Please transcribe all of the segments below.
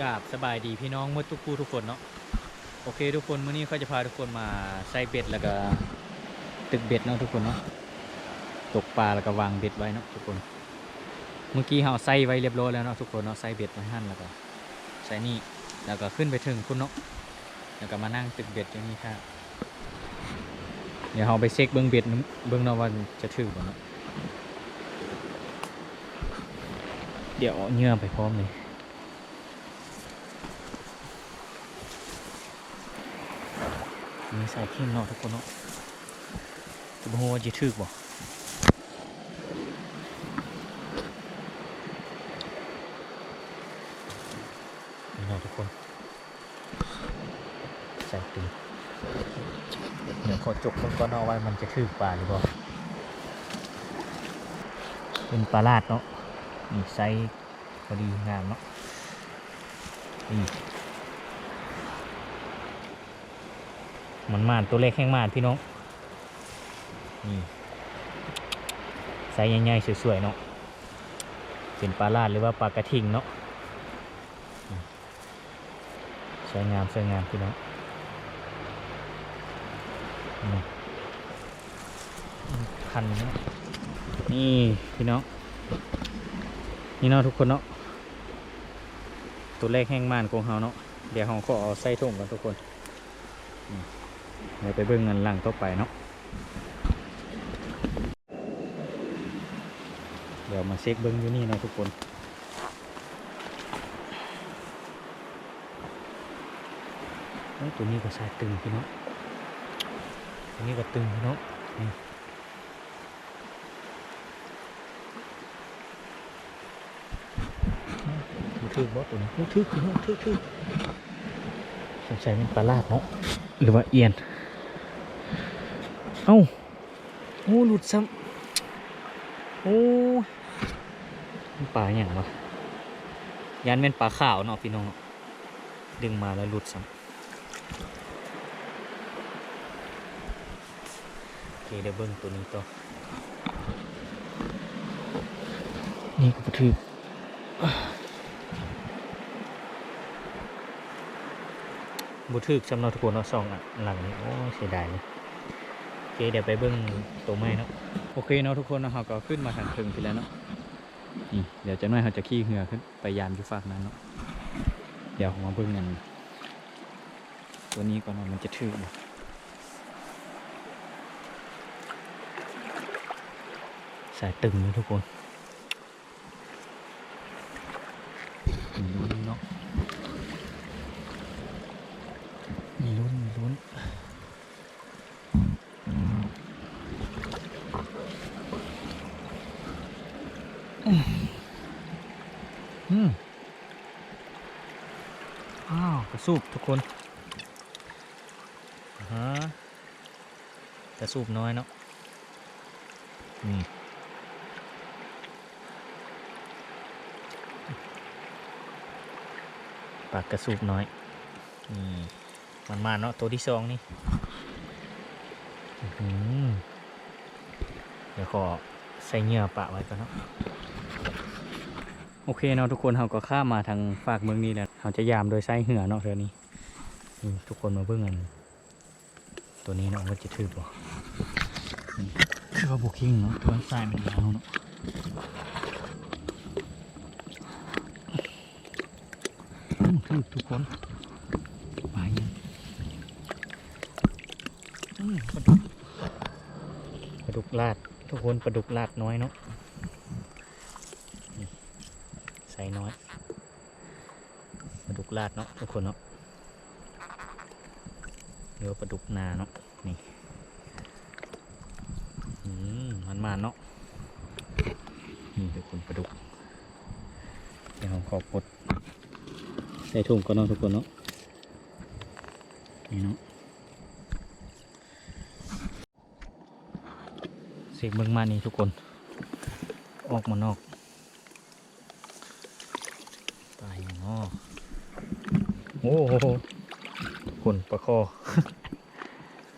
กราบสบายดีพี่น้องเมื่อทุกคู่ทุกคนเนาะโอเค ทุกคนเมื้อนี้เขาจะพาทุกคนมาใส่เบ็ดแล้วก็ตึกเบ็ดเนาะทุกคนเนาะตกปลาแล้วก็วางเบ็ดไว้เนาะทุกคน เมื่อกี้เราใส่ไว้เรียบร้อยแล้วเนาะทุกคนเนาะใส่เบ็ดไว้หั่นแล้วก็ใส่นี่แล้วก็ขึ้นไปถึงคุณเนาะแล้วก็มานั่งตึกเบ็ดอย่างนี้ค่ะเดี๋ยวเราไปเช็คเบื้องเบ็ดเบื้องนาะว่าจะถือบ่เนาะเดี๋ยวเงื่อไปพร้อมเลย มีสายเข้มเนาะทุกคนเนาะจะบอกว่าจะถึกบ่นี่เนาะทุกคน ใส่ตึงเดี๋ยวขอจกมันก่อนอไว้มันจะถึกปลาหรือเปล่าเป็นปลาลาดเนาะนี่ไซส์พอดีงามเนาะนี่ มันมานตัวเล็กแห้งมานพี่น้องนี่ไซส์ใหญ่ๆสวยๆเนาะเป็นปลาลาดหรือว่าปลากระทิงเนาะสวยงามสวยงามพี่น้องคันนี่พี่น้องนี่เนาะทุกคนเนาะตัวเลขแห้งมานของเฮาเนาะเดี๋ยวเราขอเอาใส่ถุงกันทุกคน เดี๋ยวไปเบิ่งเงินหลังต่อไปเนาะเดี๋ยวมาเช็คเบิ่งอยู่นี่นะทุกคนเอ้ยตัวนี้ก็สายตึงพี่เนาะตัวนี้ก็ตึงพี่เนาะนี่มันถือบอสตัวนี้มันถือพี่เนาะถือถือสงสัยเป็นปลาลาดเนาะหรือว่าเอียน เอ้าโอ้หลุดซ้ำโอ้มันปลาอย่างวะยันเป็นปลาขาวเนาะพี่น้อง ดึงมาแล้วหลุดซ้ำโอเคเดี๋ยวเบิ้งตัวนี้ต่อนี่ก็กระถือบุทึกสำหรับทุกคนเนาะสองอันหลังนี้ โอ้เสียดายเลยโอ เคเดี๋ยวไปเบิ้งตัวไม้เนาะโอเคเนาะทุกคนเนาะเราก็ขึ้นมาทางถึงไปแล้วเนาะนี่เดี๋ยวจะน้อยเราจะขี่เหือขึ้นไปยามอยู่ฝากนั้นเนาะเดี๋ยวมาเบิ้งกันตัวนี้ก่อนว่ามันจะถือบ่สายตึงเลยทุกคนอืมเนาะ มีลุ้นมีลุ้นอืมอ้าวกระ สูบทุกคนฮะกระสูบน้อยเนาะนี่ปากกระสูบน้อยนี่มันมาเนาะตัวที่สองนี่อื้อหือเดี๋ยวขอใส่เงื่อปะไว้ก่อนเนาะ โอเคเนาะทุกคนเราก็ข้ามมาทางฝากเมืองนี้แล้วเราจะยามโดยใส่เหือเนาะเดี๋ยวนี้ทุกคนมาเบิ่งกันตัวนี้เนาะว่าจะถือบ่คือว่าบุกิ้งเนาะตัวทรายมันยาวเนาะถือทุกคนไปยังอืมปลาดุกปลาดุกลาด ทุกคนปลาดุกลาดน้อยเนาะนี่ใส่น้อยปลาดุกลาดเนาะทุกคนเนาะเดี๋ยวาปลาดุกนาเนาะนี่อืมมันมาเนาะนี่ทุกคนปลาดุกเดี๋ยวผมขอปลดใส่ถุงก่อนเนาะทุกคนเนาะนี่เนาะเสียงเบิ่งมานี่ทุกคน ออกมานอกตายอย่างนอ โอ้โหคนประคอ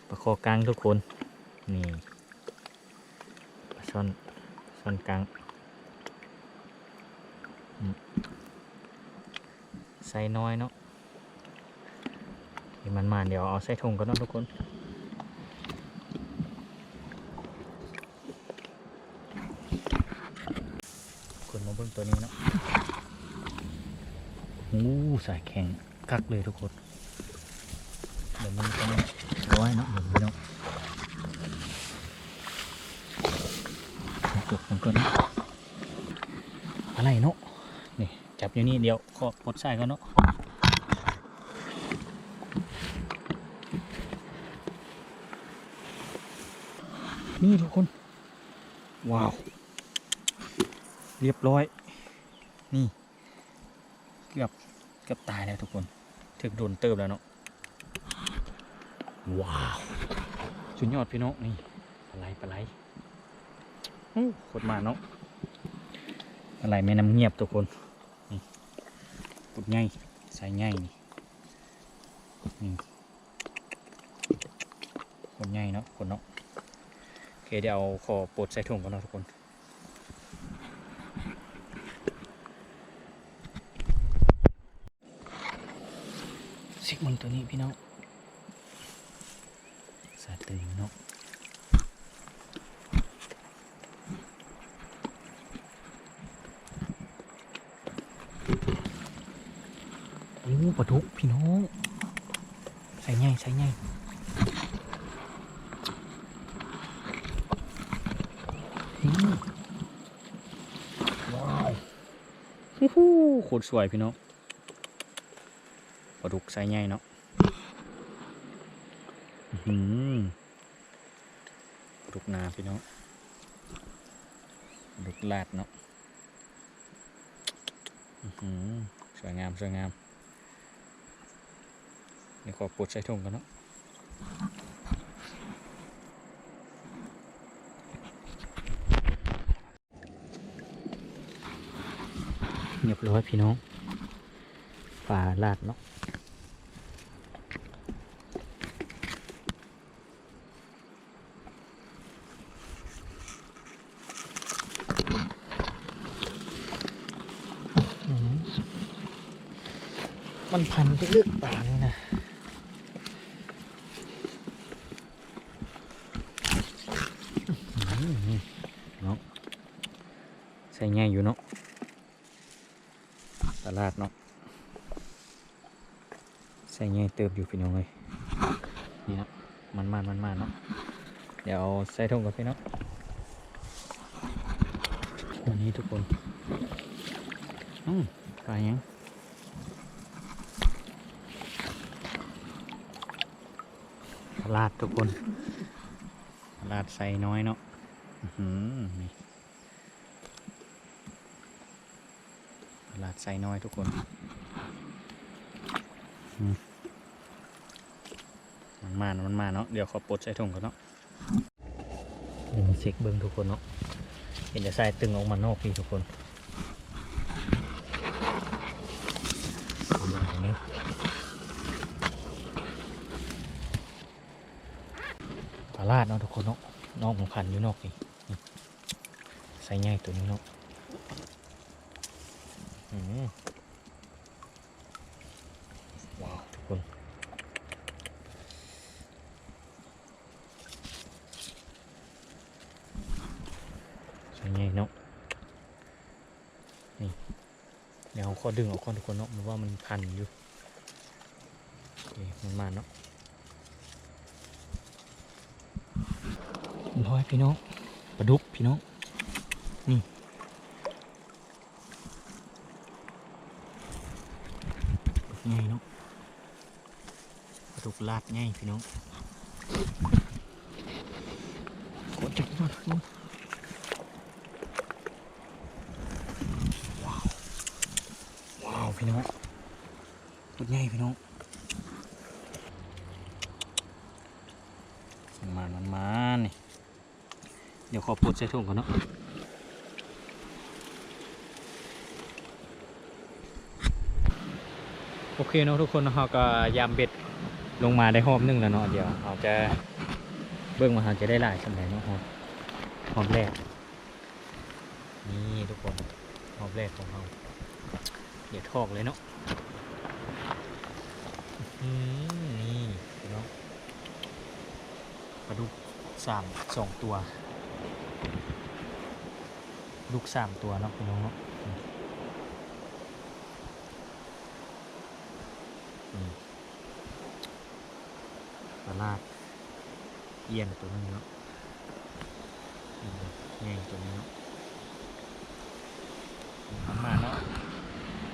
ประคอกลางทุกคน นี่ช่อนช่อนกลางใส่น้อยเนาะีมันมาเดี๋ยวเอาใส่ถุงกันเนาะทุกคน คนมาเบิ่งตัวนี้เนาะ โอ้สายแข็งกักเลยทุกคนเดี๋ยวมันต้องร้อยเนาะเดี๋ยวพี่น้องจบมันก่อนะอะไรเนาะนี่จับอยู่นี่เดี๋ยวขอปลดสายก่อนเนาะนี่ทุกคน ว้าว เรียบร้อย นี่ กือบเกือบตายแล้วทุกคนถึกโดนเติบแล้วเนาะว้าวสุดยอดพี่น้องนี่ปลาไหลปลาไหลโอ้โคตรมาเนาะปลาไหลแม่น้ำเงียบทุกคนนี่ปุดง่ายใส่ง่ายนี่นี่คนง่ายเนาะคนเนาะโอเคเดี๋ยวเอาขอปลดใส่ถุงก่อนเนาะทุกคน สิกมึงตัวนี้พี่น้องสาตึงเนาะโอ้ปลาดุกพี่น้อง ใส่ง่ายใส่ง่ายอืมว้าวฮู้ฮู้โคตรสวยพี่น้อง ลาดุกใส่ง่ายเนาะอื้อหืมลูกนาพี่น้องลูกลาดเนาะอื้อหือสวยงามสวยงามนี่ขอปลดใส่ถุงกันเนาะเรียบร้อยพี่น้องปลาลาดเนาะ มันพันไปลึกป่านี่นะเนาะใส่ง่ายอยู่เนาะตลาดเนาะใส่ง่ายเติบอยู่พี่น้องเลยนี่นะมันมันมันมันเนาะเดี๋ยวใส่ถุงก่อนพี่เนาะวันนี้ทุกคนอืมปลายัง ลาลาดทุกคนปลาลาดใส่น้อยเนาะอื้อหือนี่ปลาลาดใส่น้อยทุกคนอืมมันมามันมาเนาะ เดี๋ยวขอปลดใส่ถุงก่อนเนาะเดี๋ยวมาเช็คเบิ้งทุกคนเนาะเห็นจะใส่ตึงออกมานอกพี่ทุกคน อย่างนี้ป ลาดเนาะทุกคนเนาะนอกของขันอยู่นอกนี่ใส่ง่ายตัวนี้เนาะอืมว้าวทุกคนใส่ง่ายเนาะนี่เดี๋ยวเขอดึงออกก่อนทุกคนเนาะมันว่ามันพันอยู่โอเคมันมาเนาะ ร้อยพี่น้องปลาดุกพี่น้องนี่ง่ายเนาะปลาดุกลาดง่ายพี่น้องกดจับมาทุกคนว้าวว้าวพี่น้องตัวใหญ่พี่น้องมันมามันมานี่ เดี๋ยวขอปลดใส่ถุงก่อนเนาะโอเคเนาะทุกคนเราก็ยามเบ็ดลงมาได้หอบหนึงแล้วเนาะเดี๋ยวเราจะเบิ่งว่าเราจะได้หลายสำหรับเนาะหอบหอบแรกนี่ทุกคนหอบแรกของเราเดี๋ยวทอกเลยเนาะนี่พี่น้องปลาดุกสามสองตัว ลูกสามตัวเนาะพี่น้องเนาะปลาลาดเอียนตัวนึงเนาะแง่งตัวนี้เนาะมมาเนาะ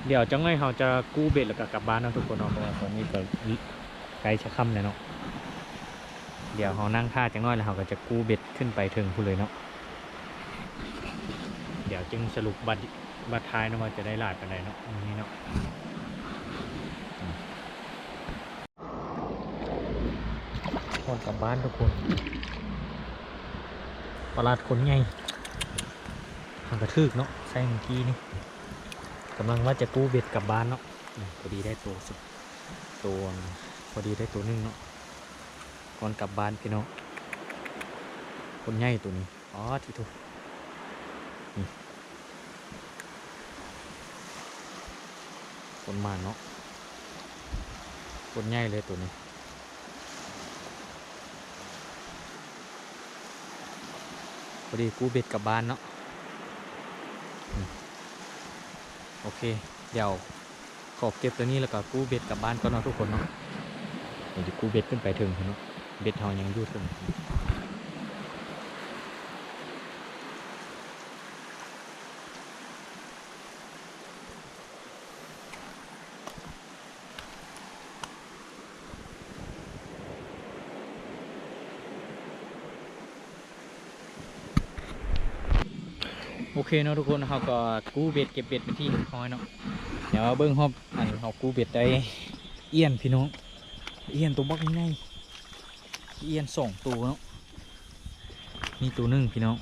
เดี๋ยวจังไงเราจะกู้เบ็ดแล้วก็กลับบ้านเนาะทุกคนเนาะเพราะว่าตอนนี้ก็ไกลชะค่ำเลยเนาะเดี๋ยวเรานั่งท่าจังน้อยแล้วเราก็จะกู้เบ็ดขึ้นไปถึงพูนเลยเนาะ ดี๋ยวจึงสรุปบัตรบัตรท้ายนะว่าจะได้หลาดกันไดเนาะอันนี้เนาะอืมคนกลับบ้านทุกคนตลาดคนใหญ่ทางกระทึกเนาะใส่เมื่อกี้นี่กำลังว่าจะกู้เบ็ดกลับบ้านเนาะพอดีได้ตัวสุดตัวพอดีได้ตัวหนึงเนาะก่อนกลับบ้านพี่น้องคนใหญ่ตัวนี้อ๋อที่ถูก คนมาเนาะคนใหญ่เลยตัวนี้พอดีกูเบ็ดกลับบ้านเนาะโอเค เดี๋ยวขอบเก็บตัวนี้แล้วก็กูเบ็ดกลับบ้านก็นาะทุกคนเนาะเดี๋ยวกูเบ็ดขึ้นไปถึงเนาะเบ็ดเฮายังยู่ถึง เคเนาะทุกคนเขาก็กู้เบ็ดเก็บเบ็ดเป็นที่เรียบร้อยเนาะเดี๋ยวเบิ้งฮอบอันเขากู้เบ็ดได้เอียนพี่น้องเอียนตัวบักง่ายเอียนสองตัวเนาะมีตัวหนึ่งพี่น้อง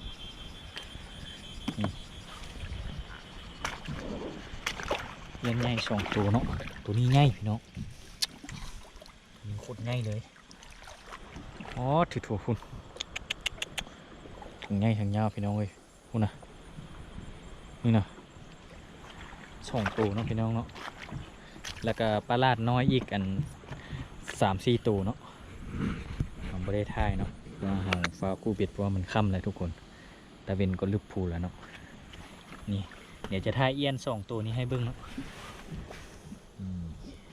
เอียนง่ายสองตัวเนาะตัวนี้ง่ายพี่น้องตันโคตรง่ายเลยอ๋อถือถั่วคุณถึงง่ายถึงยาวพี่น้องเลยคุณนะ นี่นะสองตัวเนาะพี่น้องเนาะแล้วก็ปลาลาดน้อยอีกกันสามสี่ตัวเนาะผมไม่ได้ท่ายเนาะว่าเฮาฟ้ากู้เบ็ดเพราะว่ามันค่ำเลยทุกคนตะเวนก็ลึกพูแล้วเนาะนี่เดี๋ยวจะท่ายเอียนสองตัวนี้ให้เบิ้งเนาะ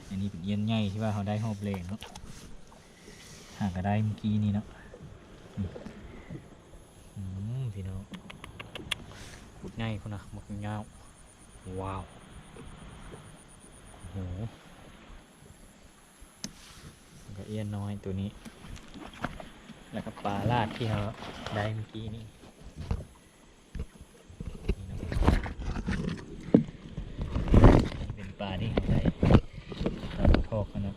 อันนี้เป็นเอียนใหญ่ที่ว่าเขาได้หอบเลงเนาะหากก็ได้เมื่อกี้นี่เนาะอืมอืมพี่น้อง ขุดง่ายคุณนะหมกเงาวว้าวโอ้โหแล้วก็เอียนน้อยตัวนี้ แล้วก็ปลาลาดที่เราได้เมื่อกี้นี่นี่นะครับนี่เป็นปลาที่เราได้ปลาทอกนะ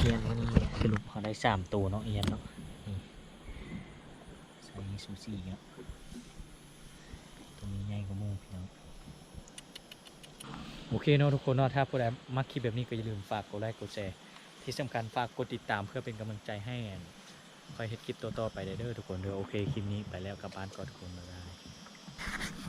เอียนวันนี้สรุปเขาได้สามตัวเนาะเอียนเนาะนี่ใส่ซูซี่เนาะ กว่าหมูพี่น้องโอเคเนาะทุกคนเนาะถ้าผู้ใดมักคลิปแบบนี้ก็อย่าลืมฝากกดไลค์กดแชร์ที่สำคัญฝากกดติดตามเพื่อเป็นกำลังใจให้แอนคอยเฮ็ดคลิปต่อๆไปเด้อทุกคนเด้อโอเคคลิปนี้ไปแล้วกลับบ้านก่อนทุกคนเลย